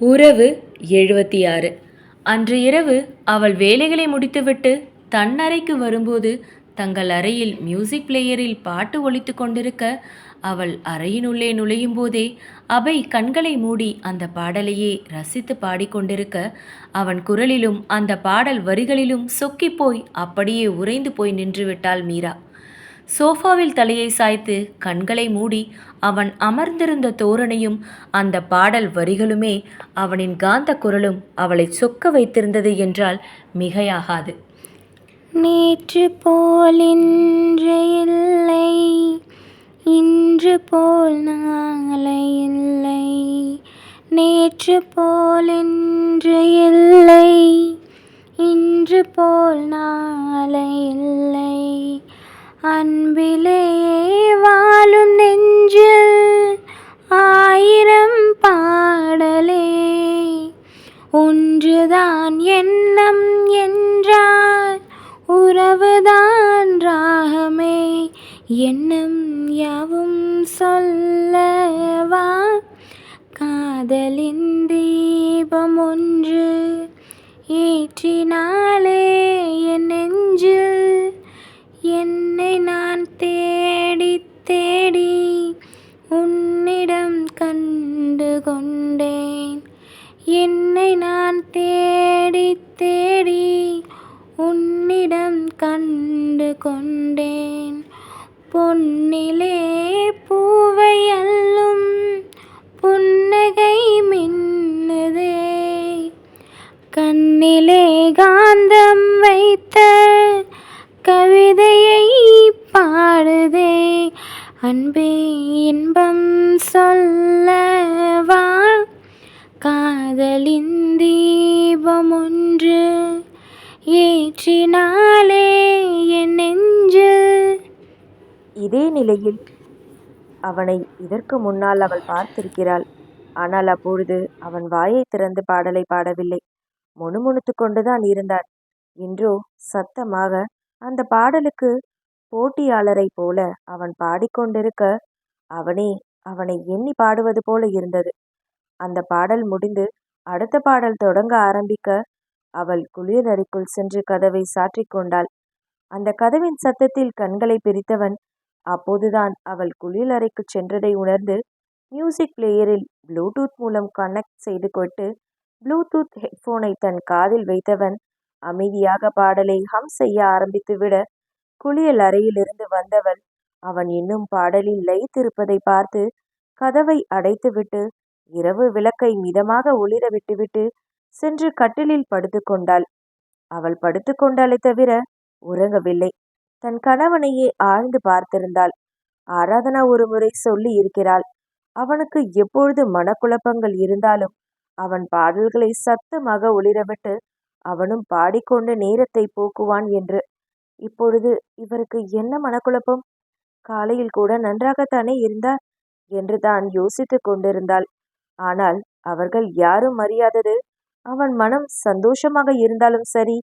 உறவு எழுபத்தி ஆறு அன்று இரவு அவள் வேலைகளை முடித்துவிட்டு தன் அறைக்கு வரும்போது தங்கள் அறையில் மியூசிக் பிளேயரில் பாட்டு ஒழித்து கொண்டிருக்க அவள் அறையினுள்ளே நுழையும் போதே அபை கண்களை மூடி அந்த பாடலையே ரசித்து பாடிக்கொண்டிருக்க அவன் குரலிலும் அந்த பாடல் வரிகளிலும் சொக்கிப்போய் அப்படியே உறைந்து போய் நின்றுவிட்டாள் மீரா. சோஃபாவில் தலையை சாய்த்து கண்களை மூடி அவன் அமர்ந்திருந்த தோரணையும் அந்த பாடல் வரிகளுமே அவனின் காந்த குரலும் அவளை சொக்க வைத்திருந்தது என்றால் மிகையாகாது. நேற்று போல் இன்று இல்லை இன்று போல் நாளை இல்லை. நேற்று போல் இன்று இல்லை இன்று போல் நாளை இல்லை. அன்பிலே வாழும் நெஞ்சு எண்ணம் யாவும் சொல்லவா? காதலின் தீபம் ஒன்று ஏற்றினாலே கவிதையை பாடுதே. அன்பே இன்பம் சொல்லவா காதலின் தீபம் ஒன்று ஏற்றினாலே என் நெஞ்சு. இதே நிலையில் அவனை இதற்கு முன்னால் அவள் பார்த்திருக்கிறாள். ஆனால் அப்பொழுது அவன் வாயை திறந்து பாடலை பாடவில்லை. முணுமுணுத்து கொண்டுதான் இருந்தான். இன்றோ சத்தமாக அந்த பாடலுக்கு போட்டியாளரைப் போல அவன் பாடிக்கொண்டிருக்க அவனே அவனை எண்ணி பாடுவது போல இருந்தது. அந்த பாடல் முடிந்து அடுத்த பாடல் தொடங்க ஆரம்பிக்க அவள் குளிரறைக்குள் சென்று கதவை சாற்றிக் கொண்டாள். அந்த கதவின் சத்தத்தில் கண்களை பிரித்தவன் அப்போதுதான் அவள் குளியலறைக்கு சென்றதை உணர்ந்து மியூசிக் பிளேயரில் ப்ளூடூத் மூலம் கனெக்ட் செய்து கொண்டு ப்ளூடூத் ஹெட்ஃபோனை தன் காதில் வைத்தவன் அமைதியாக பாடலை ஹம் செய்ய ஆரம்பித்துவிட குளியல் அறையிலிருந்து வந்தவள் அவன் இன்னும் பாடலில் லயித்திருப்பதை பார்த்து கதவை அடைத்துவிட்டு இரவு விளக்கை மிதமாக ஒளிர விட்டுவிட்டு சென்று கட்டிலில் படுத்துக்கொண்டாள் அவள் படுத்துக்கொண்டாலே தவிர உறங்கவில்லை. தன் கணவனையே ஆழ்ந்து பார்த்திருந்தாள். ஆராதனா ஒரு முறை சொல்லி இருக்கிறாள். அவனுக்கு எப்பொழுது மனக்குழப்பங்கள் இருந்தாலும் அவன் பாடல்களை சத்தமாக ஒளிரவிட்டு அவனும் பாடிக்கொண்டு நேரத்தை போக்குவான் என்று. இப்பொழுது இவருக்கு என்ன மனக்குழப்பம்? காலையில் கூட நன்றாகத்தானே இருந்தார் என்று தான் யோசித்துக் கொண்டிருந்தாள். ஆனால் அவர்கள் யாரும் அறியாதது அவன் மனம் சந்தோஷமாக இருந்தாலும் சரி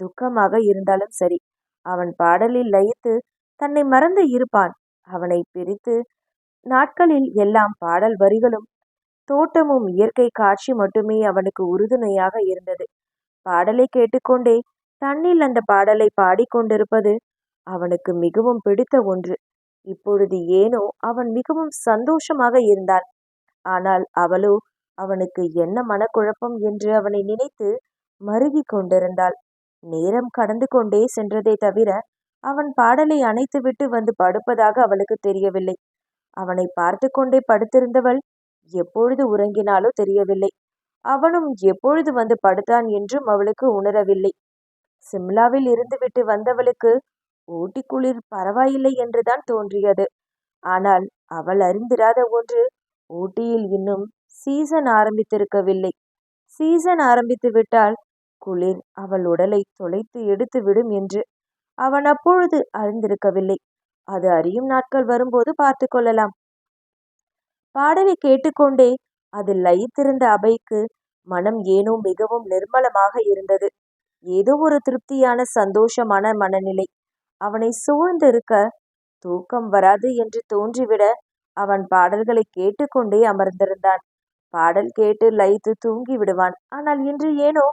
துக்கமாக இருந்தாலும் சரி அவன் பாடலில் லயித்து தன்னை மறந்து இருப்பான். அவனை பிரித்து நாட்களில் எல்லாம் பாடல் வரிகளும் தோட்டமும் இயற்கை காட்சி மட்டுமே அவனுக்கு உறுதுணையாக இருந்தது. பாடலை கேட்டுக்கொண்டே தன்னில் அந்த பாடலை பாடிக்கொண்டிருப்பது அவனுக்கு மிகவும் பிடித்த ஒன்று. இப்பொழுது ஏனோ அவன் மிகவும் சந்தோஷமாக இருந்தான். ஆனால் அவளோ அவனுக்கு என்ன மனக்குழப்பம் என்று அவனை நினைத்து மருகி கொண்டிருந்தாள். நேரம் கடந்து கொண்டே சென்றதே தவிர அவன் பாடலை அணைத்துவிட்டு வந்து படுப்பதாக அவளுக்கு தெரியவில்லை. அவனை பார்த்து கொண்டே படுத்திருந்தவள் எப்பொழுது உறங்கினாலோ தெரியவில்லை. அவனும் எப்பொழுது வந்து படுத்தான் என்றும் அவளுக்கு உணரவில்லை. சிம்லாவில் இருந்துவிட்டு வந்தவளுக்கு ஊட்டி குளிர் பரவாயில்லை என்றுதான் தோன்றியது. ஆனால் அவள் அறிந்திராத ஒன்று ஊட்டியில் இன்னும் சீசன் ஆரம்பித்திருக்கவில்லை. சீசன் ஆரம்பித்து விட்டால் குளிர் அவள் உடலை தொலைத்து எடுத்து விடும் என்று அவன் அப்பொழுது அறிந்திருக்கவில்லை. அது அறியும் நாட்கள் வரும்போது பார்த்து கொள்ளலாம். பாடலை கேட்டுக்கொண்டே அதில் லயித்திருந்த அபைக்கு மனம் ஏனோ மிகவும் நிர்மலமாக இருந்தது. ஏதோ ஒரு திருப்தியான சந்தோஷமான மனநிலை. அவனை சூழ்ந்திருக்க தூக்கம் வராது என்று தோன்றிவிட அவன் பாடல்களை கேட்டுக்கொண்டே அமர்ந்திருந்தான். பாடல் கேட்டு லயித்து தூங்கி விடுவான். ஆனால் இன்று ஏனோ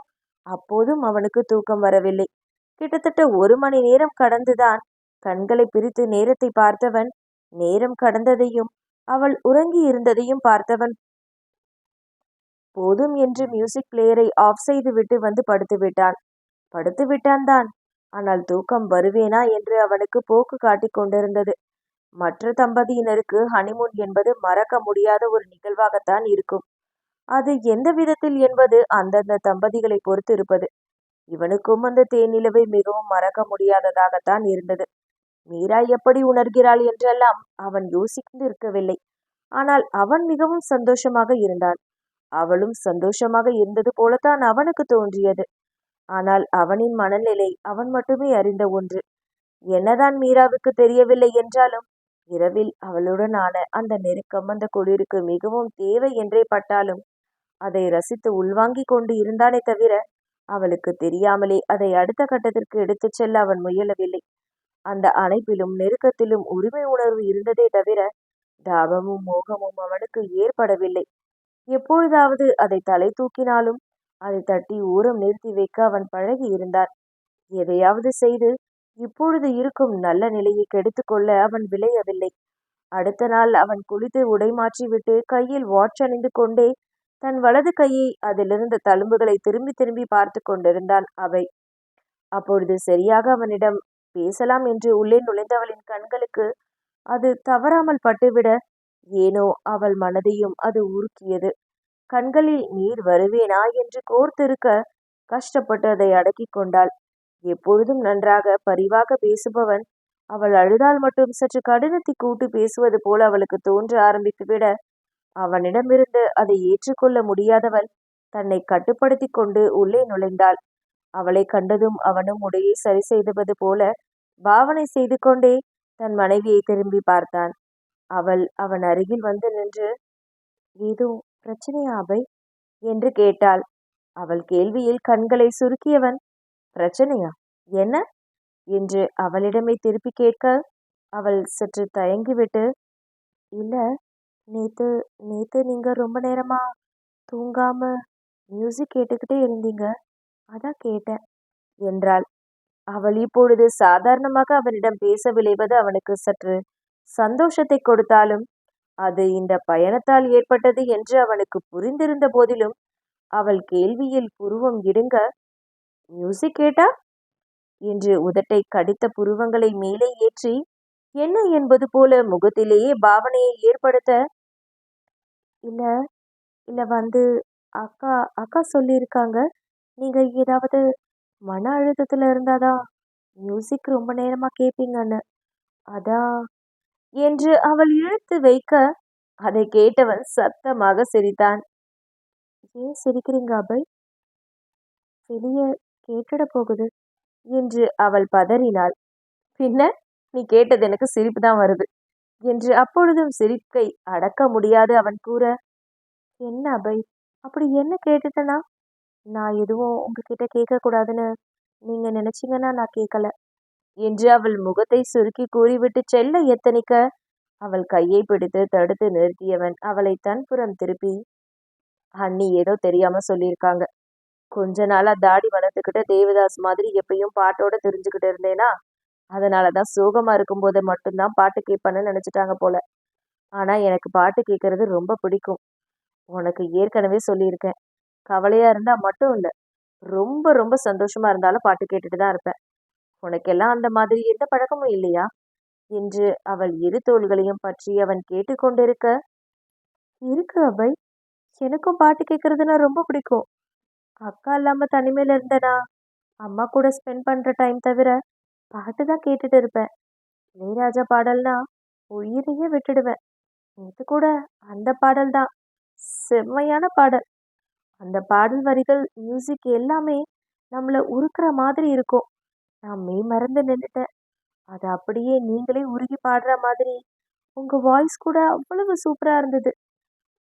அப்போதும் அவனுக்கு தூக்கம் வரவில்லை. கிட்டத்தட்ட ஒரு மணி நேரம் கடந்துதான் கண்களை பிரித்து நேரத்தை பார்த்தவன் நேரம் கடந்ததையும் அவள் உறங்கி இருந்ததையும் பார்த்தவன் போதும் என்று மியூசிக் பிளேயரை ஆஃப் செய்துவிட்டு வந்து படுத்து விட்டான். படுத்து விட்டான் தான். ஆனால் தூக்கம் வருவேனா என்று அவனுக்கு போக்கு காட்டிக் கொண்டிருந்தது. மற்ற தம்பதியினருக்கு ஹனிமூன் என்பது மறக்க முடியாத ஒரு நிகழ்வாகத்தான் இருக்கும். அது எந்த விதத்தில் என்பது அந்தந்த தம்பதிகளை பொறுத்து இருப்பது. இவனுக்கும் அந்த தேனிலவை மிகவும் மறக்க முடியாததாகத்தான் இருந்தது. மீரா எப்படி உணர்கிறாள் என்றெல்லாம் அவன் யோசித்து இருக்கவில்லை ஆனால் அவன் மிகவும் சந்தோஷமாக இருந்தான். அவளும் சந்தோஷமாக இருந்தது போலத்தான் அவனுக்கு தோன்றியது. ஆனால் அவனின் மனநிலை அவன் மட்டுமே அறிந்த ஒன்று. என்னதான் மீராவுக்கு தெரியவில்லை என்றாலும் இரவில் அவளுடனான அந்த நெருக்கம் அந்த குளிருக்கு மிகவும் தேவை என்றே பட்டாலும் அதை ரசித்து உள்வாங்கிக் கொண்டு இருந்தானே தவிர அவளுக்கு தெரியாமலே அதை அடுத்த கட்டத்திற்கு எடுத்துச் செல்ல அவன் முயலவில்லை. அந்த அணைப்பிலும் நெருக்கத்திலும் உரிமை உணர்வு இருந்ததே தவிர தாபமும் மோகமும் அவனுக்கு ஏற்படவில்லை. எப்பொழுதாவது அதை தலை தூக்கினாலும் அதை தட்டி ஊரம் நிறுத்தி வைக்க அவன் பழகி இருந்தான். எதையாவது செய்து இப்பொழுது இருக்கும் நல்ல நிலையை கெடுத்துக்கொள்ள அவன் விளையவில்லை. அடுத்த நாள் அவன் குளித்து உடை மாற்றிவிட்டு கையில் வாட்ச் அணிந்து கொண்டே தன் வலது கையை அதிலிருந்த தழும்புகளை திரும்பி திரும்பி பார்த்து கொண்டிருந்தான் அவை அப்பொழுது சரியாக அவனிடம் பேசலாம் என்று உள்ளே நுழைந்தவளின் கண்களுக்கு அது தவறாமல் பட்டுவிட ஏனோ அவள் மனதையும் அது உருக்கியது. கண்களில் நீர் வருவேனா என்று கோர்த்திருக்க கஷ்டப்பட்டு அதை அடக்கிக் கொண்டாள். எப்பொழுதும் நன்றாக பரிவாக பேசுபவன் அவள் அழுதால் மட்டும் சற்று கடினத்தை கூட்டி பேசுவது போல அவளுக்கு தோன்ற ஆரம்பித்துவிட அவனிடமிருந்து அதை ஏற்றுக்கொள்ள முடியாதவள் தன்னை கட்டுப்படுத்தி கொண்டு உள்ளே நுழைந்தாள். அவளை கண்டதும் அவனும் உடையை சரி செய்துவது போல பாவனை செய்து கொண்டே தன் மனைவியை திரும்பி பார்த்தான். அவள் அவன் அருகில் வந்து நின்று ஏதோ பிரச்சனையா அபை என்று கேட்டாள். அவள் கேள்வியில் கண்களை சுருக்கியவன் பிரச்சனையா? என்ன? என்று அவளிடமே திருப்பி கேட்க அவள் சற்று தயங்கிவிட்டு இல்ல நேத்து நேத்து நீங்க ரொம்ப நேரமா தூங்காம மியூசிக் கேட்டுக்கிட்டே இருந்தீங்க. அதான் கேட்டேன் என்றாள். அவள் இப்பொழுது சாதாரணமாக அவனிடம் பேச விளைவது அவனுக்கு சற்று சந்தோஷத்தை கொடுத்தாலும் அது இந்த பயணத்தால் ஏற்பட்டது என்று அவனுக்கு புரிந்திருந்த போதிலும் அவள் கேள்வியில் புருவம் இடுங்க மியூசிக் கேட்டா? என்று உதட்டை கடித்த புருவங்களை மேலே ஏற்றி என்ன என்பது போல முகத்திலேயே பாவனையை ஏற்படுத்த? இல்ல இல்ல வந்து அக்கா அக்கா சொல்லியிருக்காங்க. நீங்க ஏதாவது மன அழுத்தத்துல இருந்தாதான் மியூசிக் ரொம்ப நேரமா கேட்பீங்கன்னு அதான் என்று அவள் இழுத்து வைக்க அதை கேட்டவன் சத்தமாக சிரித்தான். ஏன் சிரிக்கிறீங்க அபய்? வெளியே கேட்டுட போகுது என்று அவள் பதறினாள். பின்ன நீ கேட்டது எனக்கு சிரிப்பு தான் வருது என்று அப்பொழுதும் சிரிப்பை அடக்க முடியாது அவன் கூற. என்ன அபய்? அப்படி என்ன கேட்டுட்டனா? நான் எதுவும் உங்ககிட்ட கேட்கக்கூடாதுன்னு நீங்க நினைச்சீங்கன்னா நான் கேட்கல. என்று அவள் முகத்தை சுருக்கி கூறிவிட்டு செல்ல எத்தனிக்க? அவள் கையை பிடித்து தடுத்து நிறுத்தியவன் அவளை தன்புறம் திருப்பி அண்ணி ஏதோ தெரியாம சொல்லியிருக்காங்க. கொஞ்ச நாளா தாடி வளர்த்துக்கிட்ட தேவதாஸ் மாதிரி எப்பயும் பாட்டோட தெரிஞ்சுக்கிட்டு இருந்தேனா? அதனாலதான் சோகமா இருக்கும்போது மட்டும்தான் பாட்டு கேட்பேன்னு நினைச்சிட்டாங்க போல. ஆனா எனக்கு பாட்டு கேட்கறது ரொம்ப பிடிக்கும். உனக்கு ஏற்கனவே சொல்லியிருக்கேன். கவலையா இருந்தா மட்டும் இல்லை ரொம்ப ரொம்ப சந்தோஷமா இருந்தாலும் பாட்டு கேட்டுட்டு தான் இருப்பேன். உனக்கெல்லாம் அந்த மாதிரி எந்த பழக்கமும் இல்லையா? என்று அவள் இரு தோள்களையும் பற்றி அவன் கேட்டுக்கொண்டிருக்க. இருக்கு அபய் எனக்கும் பாட்டு கேட்கறதுனா ரொம்ப பிடிக்கும். அக்கா இல்லாம தனிமையில இருந்தனா? அம்மா கூட ஸ்பெண்ட் பண்ற டைம் தவிர பாட்டு தான் கேட்டுட்டு இருப்பேன். இளையராஜா பாடல்னா உயிரையே விட்டுடுவேன். இது கூட அந்த பாடல் தான். செம்மையான பாடல். அந்த பாடல் வரிகள் மியூசிக் எல்லாமே நம்மளை உருக்குற மாதிரி இருக்கும். நான் மெய் மறந்து நின்றுட்டேன் அது அப்படியே நீங்களே உருகி பாடுற மாதிரி. உங்க வாய்ஸ் கூட அவ்வளவு சூப்பரா இருந்தது.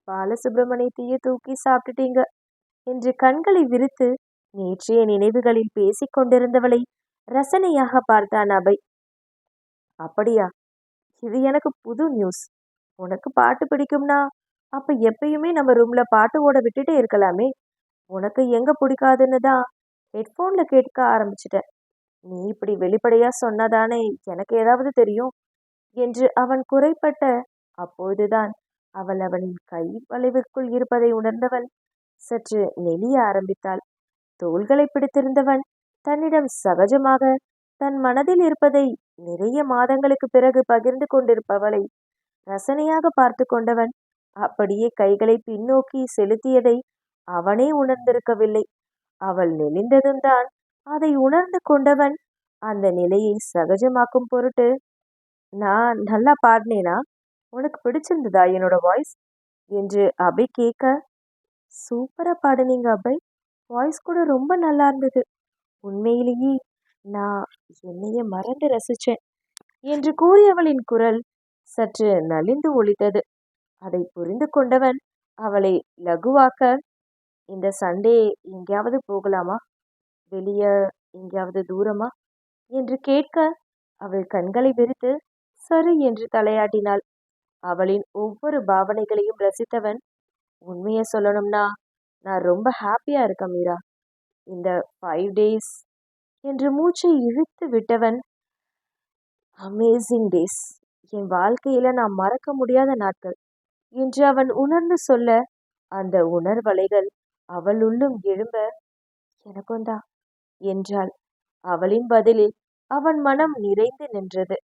பாலசுப்ரமணியத்தையே தூக்கி சாப்பிட்டுட்டீங்க. என்று கண்களை விரித்து நேற்றைய நினைவுகளில் பேசிக் கொண்டிருந்தவளை ரசனையாக பார்த்தான் அபய் அப்படியா? இது எனக்கு புது நியூஸ் உனக்கு பாட்டு பிடிக்கும்னா அப்ப எப்பயுமே நம்ம ரூம்ல பாட்டு ஓட விட்டுட்டே இருக்கலாமே. உனக்கு எங்க பிடிக்காதுன்னு தான் ஹெட்ஃபோன்ல கேட்க ஆரம்பிச்சிட்டேன். நீ இப்படி வெளிப்படையா சொன்னதானே எனக்கு ஏதாவது தெரியும்? என்று அவன் குறைப்பட்ட அப்போதுதான் அவள் அவனின் கை வளைவுக்குள் இருப்பதை உணர்ந்தவள். சற்று நெளிய ஆரம்பித்தாள். தோள்களை பிடித்திருந்தவன் தன்னிடம் சகஜமாக தன் மனதில் இருப்பதை நிறைய மாதங்களுக்கு பிறகு பகிர்ந்து கொண்டிருப்பவளை ரசனையாக பார்த்து கொண்டவன் அப்படியே கைகளை பின்னோக்கி செலுத்தியதை அவனே உணர்ந்திருக்கவில்லை. அவள் நெளிந்ததும் தான் அதை உணர்ந்து கொண்டவன் அந்த நிலையை சகஜமாக்கும் பொருட்டு நான் நல்லா பாடினேனா? உனக்கு பிடிச்சிருந்ததா என்னோட வாய்ஸ் என்று அபை கேட்க சூப்பராக பாடுனீங்க அபை. வாய்ஸ் கூட ரொம்ப நல்லா இருந்தது. உண்மையிலேயே நான் என்னையே மறந்து ரசித்தேன் என்று கூறியவளின் குரல் சற்று நலிந்து ஒழித்தது அதை புரிந்து கொண்டவன் அவளை லகுவாக்க இந்த சண்டே எங்கேயாவது போகலாமா? வெளியே எங்கேயாவது தூரமா? என்று கேட்க அவள் கண்களை விரித்து சரி என்று தலையாட்டினாள். அவளின் ஒவ்வொரு பாவனைகளையும் ரசித்தவன் உண்மையை சொல்லணும்னா நான் ரொம்ப ஹாப்பியா இருக்கேன் மீரா. இந்த ஃபைவ் டேஸ் என்று மூச்சை இழுத்து விட்டவன் அமேசிங் டேஸ் என் வாழ்க்கையில நான் மறக்க முடியாத நாட்கள் என்று அவன் உணர்ந்து சொல்ல அந்த உணர்வலைகள் அவள் உள்ளும் எழும்ப எனக்கும் தான். என்றாள். அவளின் பதிலில் அவன் மனம் நிறைந்து நின்றது.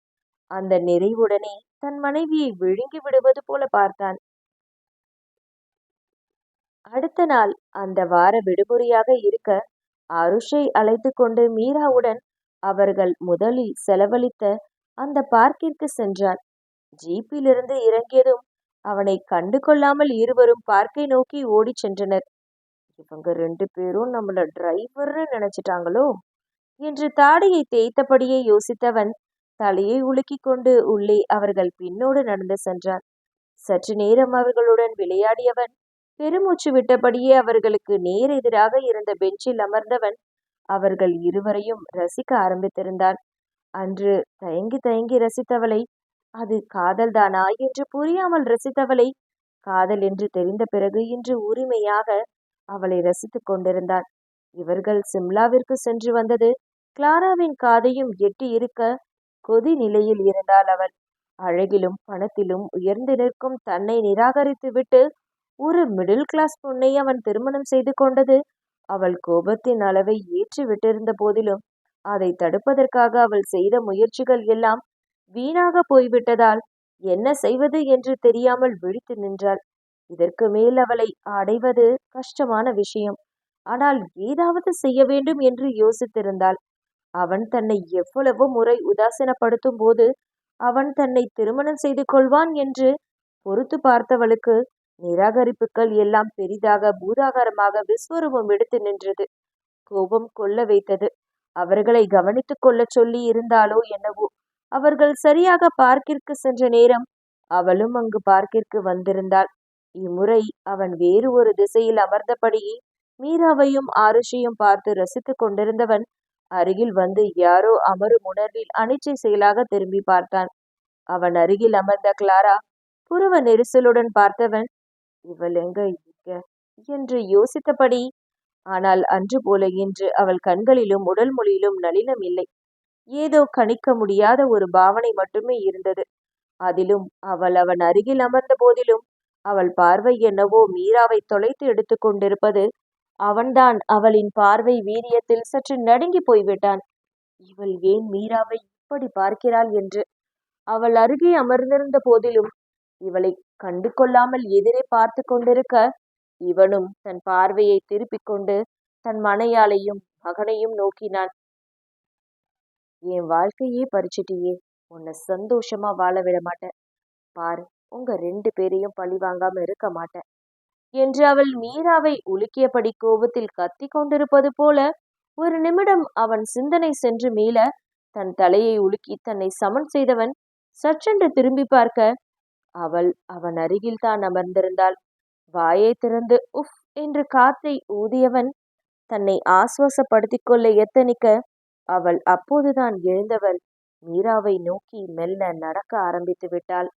அந்த நிறைவுடனே தன் மனைவியை விழுங்கி விடுவது போல பார்த்தான். அடுத்த நாள் அந்த வார விடுமுறையாக இருக்க அருஷை அழைத்து கொண்டு மீராவுடன் அவர்கள் முதலில் செலவழித்த அந்த பார்க்கிற்கு சென்றான் ஜீப்பிலிருந்து இறங்கியதும் அவனை கண்டு கொள்ளாமல் இருவரும் பார்க்கை நோக்கி ஓடிச் சென்றனர். இவங்க ரெண்டு பேரும் நம்மள டிரைவர்னு நினைச்சிட்டாங்களோ? என்று தாடியை தேய்த்தபடியே யோசித்தவன் தலையை உலுக்கி கொண்டு உள்ளே அவர்கள் பின்னோடு நடந்து சென்றான். சற்று நேரம் அவர்களுடன் விளையாடியவன் பெருமூச்சு விட்டபடியே அவர்களுக்கு நேர் எதிராக இருந்த பெஞ்சில் அமர்ந்தவன் அவர்கள் இருவரையும் ரசிக்க ஆரம்பித்திருந்தான். அன்று தயங்கி தயங்கி ரசித்தவளை அது காதல்தானா என்று புரியாமல் ரசித்தவளை காதல் என்று தெரிந்த பிறகு இன்று உரிமையாக அவளை ரசித்துக் கொண்டிருந்தான் இவர்கள் சிம்லாவிற்கு சென்று வந்தது. கிளாராவின் காதையும் எட்டி இருக்க கொதி நிலையில் இருந்தாள் அவள். அழகிலும் பணத்திலும் உயர்ந்து நிற்கும் தன்னை நிராகரித்து விட்டு ஒரு மிடில் கிளாஸ் பொண்ணை அவன் திருமணம் செய்து கொண்டது. அவள் கோபத்தின் அளவை ஏற்றி விட்டிருந்த போதிலும் அதை தடுப்பதற்காக அவள் செய்த முயற்சிகள் எல்லாம் வீணாக போய்விட்டதால் என்ன செய்வது என்று தெரியாமல் விழித்து நின்றாள். இதற்கு மேல் அவளை அடைவது கஷ்டமான விஷயம். ஆனால் ஏதாவது செய்ய வேண்டும் என்று யோசித்திருந்தாள். அவன் தன்னை எவ்வளவு முறை உதாசீனப்படுத்தும் போது அவன் தன்னை திருமணம் செய்து கொள்வான் என்று பொறுத்து பார்த்தவளுக்கு நிராகரிப்புகள் எல்லாம் பெரிதாக பூதாகாரமாக விஸ்வரூபம் எடுத்து நின்றது. கோபம் கொள்ள வைத்தது. அவர்களை கவனித்துக் கொள்ள சொல்லி இருந்தாலோ என்னவோ. அவர்கள் சரியாக பார்க்கிற்கு சென்ற நேரம் அவளும் அங்கு பார்க்கிற்கு வந்திருந்தாள். இம்முறை அவன் வேறு ஒரு திசையில் அமர்ந்தபடியே மீராவையும் ஆருஷையும் பார்த்து ரசித்துக் கொண்டிருந்தவன் அருகில் வந்து யாரோ அமரும் உணர்வில் அனிச்சை செயலாக திரும்பி பார்த்தான். அவன் அருகில் அமர்ந்த கிளாரா புருவ நெரிசலுடன் பார்த்தவன் இவள் எங்க இருக்க? என்று யோசித்தபடி ஆனால் அன்று போல இன்று அவள் கண்களிலும் உடல் மொழியிலும் நளினம் இல்லை. ஏதோ கணிக்க முடியாத ஒரு பாவனை மட்டுமே இருந்தது. அதிலும் அவள் அவன் அருகில் அமர்ந்த போதிலும் அவள் பார்வை என்னவோ மீராவை தொலைத்து எடுத்து கொண்டிருப்பது அவன்தான். அவளின் பார்வை வீரியத்தில் சற்று நடுங்கி போய்விட்டான். இவள் ஏன் மீராவை இப்படி பார்க்கிறாள் என்று? அவள் அருகே அமர்ந்திருந்த போதிலும் இவளை கண்டு கொள்ளாமல் எதிரே பார்த்து கொண்டிருக்க இவனும் தன் பார்வையை திருப்பிக் கொண்டு தன் மனையாளையும் மகனையும் நோக்கினான். என் வாழ்க்கையே பறிச்சிட்டியே. உன்னை சந்தோஷமா வாழ விட மாட்டேன். பாரு உங்க ரெண்டு பேரையும் பழி வாங்காம இருக்க மாட்டேன். என்று அவள் மீராவை உலுக்கியபடி கோபத்தில் கத்தி கொண்டிருப்பது போல ஒரு நிமிடம் அவன் சிந்தனை சென்று மீள தன் தலையை உலுக்கி தன்னை சமன் செய்தவன் சற்றென்று திரும்பி பார்க்க அவள் அவன் அருகில் தான் அமர்ந்திருந்தாள். வாயை திறந்து உஃப் என்று காற்றை ஊதியவன் தன்னை ஆசுவாசப்படுத்திக் கொள்ள எத்தனிக்க அவள் அப்போதுதான் எழுந்தவள். மீராவை நோக்கி மெல்ல நடக்க ஆரம்பித்து விட்டாள்.